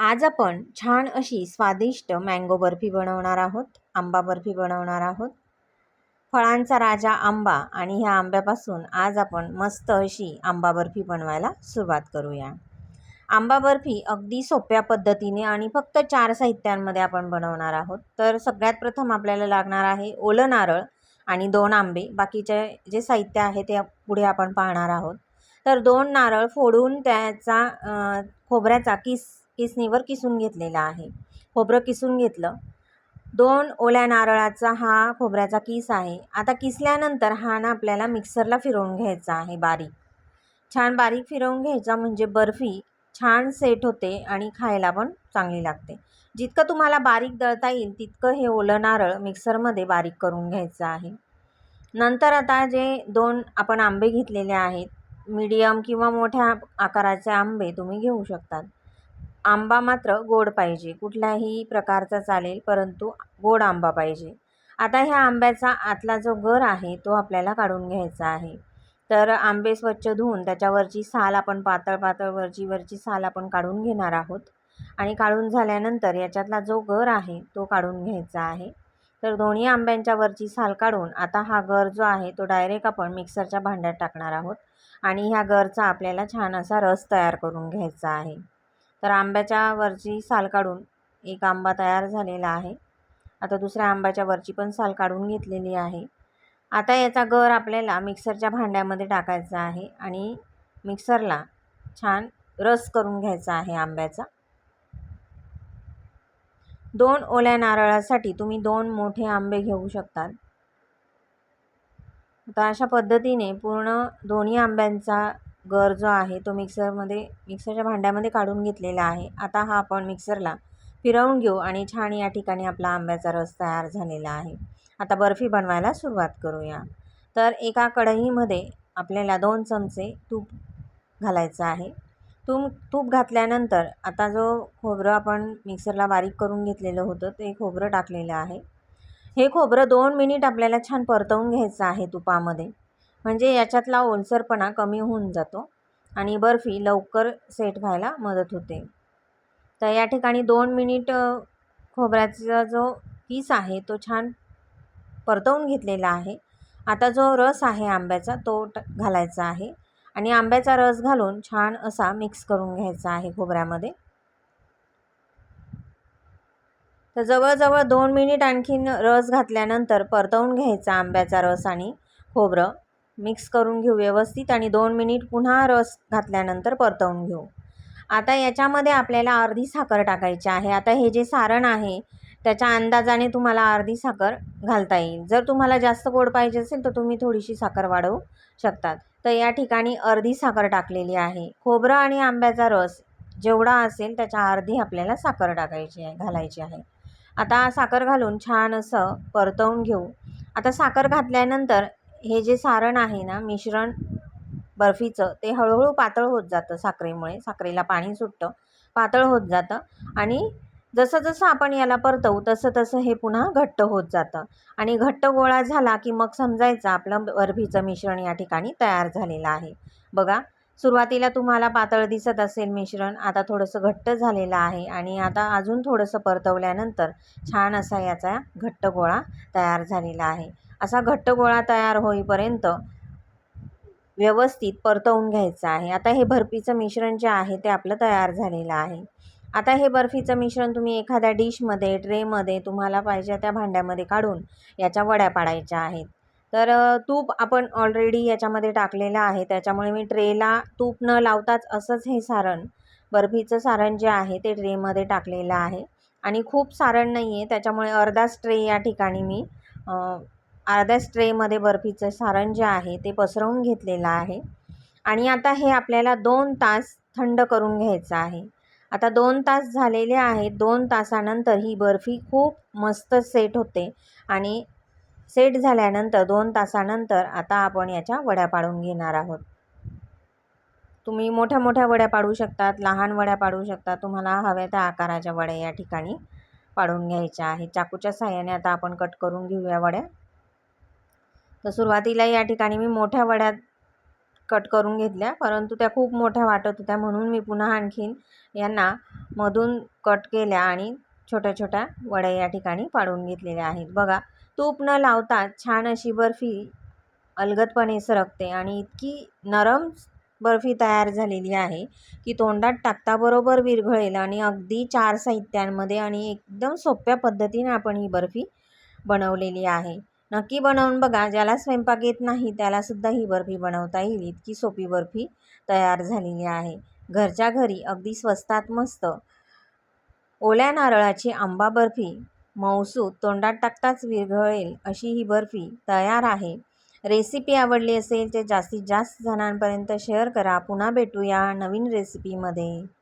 आज आपण छान अशी स्वादिष्ट मँगो बर्फी बनवणार आहोत आंबा बर्फी बनवणार आहोत. फळांचा राजा आंबा आणि ह्या आंब्यापासून आज आपण मस्त अशी आंबा बर्फी बनवायला सुरुवात करूया. आंबा बर्फी अगदी सोप्या पद्धतीने आणि फक्त चार साहित्यांमध्ये आपण बनवणार आहोत. तर सगळ्यात प्रथम आपल्याला लागणार आहे ओलं नारळ आणि दोन आंबे. बाकीचे जे साहित्य आहे ते पुढे आपण पाहणार आहोत. तर दोन नारळ फोडून त्याचा खोबऱ्याचा किस किसनीवर किसून घेतलेला आहे. खोबरं किसून घेतलं. दोन ओल्या नारळाचा हा खोबऱ्याचा किस आहे. आता किसल्यानंतर हा ना आपल्याला मिक्सरला फिरवून घ्यायचा आहे बारीक. छान बारीक फिरवून घ्यायचा म्हणजे बर्फी छान सेट होते आणि खायला पण चांगली लागते. जितकं तुम्हाला बारीक दळता येईल तितकं हे ओलं नारळ मिक्सरमध्ये बारीक करून घ्यायचं आहे. नंतर आता जे दोन आपण आंबे घेतलेले आहेत मीडियम किंवा मोठ्या आकाराचे आंबे तुम्ही घेऊ शकतात. आंबा मात्र गोड पाहिजे. कुठल्याही प्रकारचा चालेल परंतु गोड आंबा पाहिजे. आता ह्या आंब्याचा आतला जो गर आहे तो आपल्याला काढून घ्यायचा आहे. तर आंबे स्वच्छ धुवून त्याच्यावरची साल आपण पातळ पातळ वरची वरची साल आपण काढून घेणार आहोत. आणि काढून झाल्यानंतर याच्यातला जो गर आहे तो काढून घ्यायचा आहे. तर दोन्ही आंब्यांच्या वरची साल काढून आता हा गर जो आहे तो डायरेक्ट आपण मिक्सरच्या भांड्यात टाकणार आहोत. आणि ह्या गरचा आपल्याला छान असा रस तयार करून घ्यायचा आहे. तर आंब्याच्या वरची साल काढून एक आंबा तयार झालेला आहे. आता दुसऱ्या आंब्याच्या वरची पण साल काढून घेतलेली आहे. आता याचा गर आपल्याला मिक्सरच्या भांड्यामध्ये टाकायचा आहे आणि मिक्सरला छान रस करून घ्यायचा आहे आंब्याचा. दोन ओल्या नारळासाठी तुम्ही दोन मोठे आंबे घेऊ शकतात. आता अशा पद्धतीने पूर्ण दोन्ही आंब्यांचा गर जो आहे तो मिक्सरमध्ये मिक्सरच्या भांड्यामध्ये काढून घेतलेला आहे. आता हा आपण मिक्सरला फिरवून घेऊ आणि छान या ठिकाणी आपला आंब्याचा रस तयार झालेला आहे. आता बर्फी बनवायला सुरुवात करूया. तर एका कढईमध्ये आपल्याला दोन चमचे तूप घालायचं आहे. तूप तूप घातल्यानंतर आता जो खोबरं आपण मिक्सरला बारीक करून घेतलेलं होतं ते खोबरं टाकलेलं आहे. हे खोबरं दोन मिनिट आपल्याला छान परतवून घ्यायचं आहे तुपामध्ये. म्हणजे याच्यातला ओलसरपणा कमी होऊन जातो आणि बर्फी लवकर सेट व्हायला मदत होते. तर या ठिकाणी दोन मिनिट खोबऱ्याचा जो पीस आहे तो छान परतवून घेतलेला आहे. आता जो रस आहे आंब्याचा तो ट घालायचा आहे आणि आंब्याचा रस घालून छान असा मिक्स करून घ्यायचा आहे खोबऱ्यामध्ये. तर जवळजवळ दोन मिनिट आणखीन रस घातल्यानंतर परतवून घ्यायचा आंब्याचा रस आणि खोबरं. मिक्स करून घेऊ व्यवस्थित आणि दोन मिनिट पुन्हा रस घातल्यानंतर परतवून घेऊ. आता याच्यामध्ये आपल्याला अर्धी साखर टाकायची आहे. आता हे जे सारण आहे त्याच्या अंदाजाने तुम्हाला अर्धी साखर घालता येईल. जर तुम्हाला जास्त गोड पाहिजे असेल तर तुम्ही थोडीशी साखर वाढवू शकतात. तर या ठिकाणी अर्धी साखर टाकलेली आहे. खोबरं आणि आंब्याचा रस जेवढा असेल त्याच्या अर्धी आपल्याला साखर टाकायची आहे घालायची आहे. आता साखर घालून छान असं परतवून घेऊ. आता साखर घातल्यानंतर हे जे सारण आहे ना मिश्रण बर्फीचं ते हळूहळू पातळ होत जातं साखरेमुळे. साखरेला पाणी सुटतं पातळ होत जातं आणि जसं जसं आपण याला परतवू तसं तसं हे पुन्हा घट्ट होत जातं. आणि घट्ट गोळा झाला की मग समजायचं आपलं बर्फीचं मिश्रण या ठिकाणी तयार झालेलं आहे. बघा सुरुवातीला तुम्हाला पातळ दिसत असेल मिश्रण आता थोडंसं घट्ट झालेलं आहे आणि आता अजून थोडंसं परतवल्यानंतर छान असा याचा घट्ट गोळा तयार झालेला आहे. असा घट्ट गोळा तयार होईपर्यंत व्यवस्थित परतवून घ्यायचं आहे. आता हे बर्फीचं मिश्रण जे आहे ते आपलं तयार झालेलं आहे. आता हे बर्फीचं मिश्रण तुम्ही एखाद्या डिशमध्ये ट्रेमध्ये तुम्हाला पाहिजे त्या भांड्यामध्ये काढून याच्या वड्या पाडायच्या आहेत. तर तूप आपण ऑलरेडी याच्यामध्ये टाकलेलं आहे. त्याच्यामुळे मी ट्रेला तूप न लावताच असंच हे सारण बर्फीचं सारण जे आहे ते ट्रेमध्ये टाकलेलं आहे. आणि खूप सारण नाही आहे त्याच्यामुळे अर्धाच ट्रे या ठिकाणी मी अर्ध्याच ट्रेमध्ये बर्फीचं सारण जे आहे ते पसरवून घेतलेलं आहे. आणि आता हे आपल्याला दोन तास थंड करून घ्यायचं आहे. आता दोन तास झालेले आहेत. दोन तासानंतर ही बर्फी खूप मस्त सेट होते. आणि सेट झाल्यानंतर दोन तासानंतर आता आपण याच्या वड्या पाडून घेणार आहोत. तुम्ही मोठ्या मोठ्या वड्या पाडू शकतात लहान वड्या पाडू शकता तुम्हाला हव्या त्या आकाराच्या वड्या या ठिकाणी पाडून घ्यायच्या आहेत. चाकूच्या साह्याने आता आपण कट करून घेऊया वड्या. तर सुरुवातीला या ठिकाणी मी मोठ्या वड्यात कट करून घेतल्या परंतु त्या खूप मोठ्या वाटत होत्या. म्हणून मी पुन्हा आणखीन यांना मधून कट केल्या आणि छोट्या छोट्या वड्या या ठिकाणी पाडून घेतलेल्या आहेत. बघा तूप न लावता छान अशी बर्फी अलगदपणे सरकते आणि इतकी नरम बर्फी तयार झालेली आहे की तोंडात टाकता बरोबर विरघळेल आणि अगदी चार साहित्यांमध्ये आणि एकदम सोप्या पद्धतीने आपण ही बर्फी बनवलेली आहे. नक्की बनवून बघा. ज्याला स्वयंपाक येत नाही त्यालासुद्धा ही बर्फी बनवता येईल. इतकी सोपी बर्फी तयार झालेली आहे. घरच्या घरी अगदी स्वस्तात मस्त. ओल्या नारळाची आंबा बर्फी मौसू तोंडात टाकताच विरघळेल अशी ही बर्फी तयार आहे. रेसिपी आवडली असेल तर जास्तीत जास्त जणांपर्यंत शेअर करा. पुन्हा भेटूया नवीन रेसिपीमध्ये.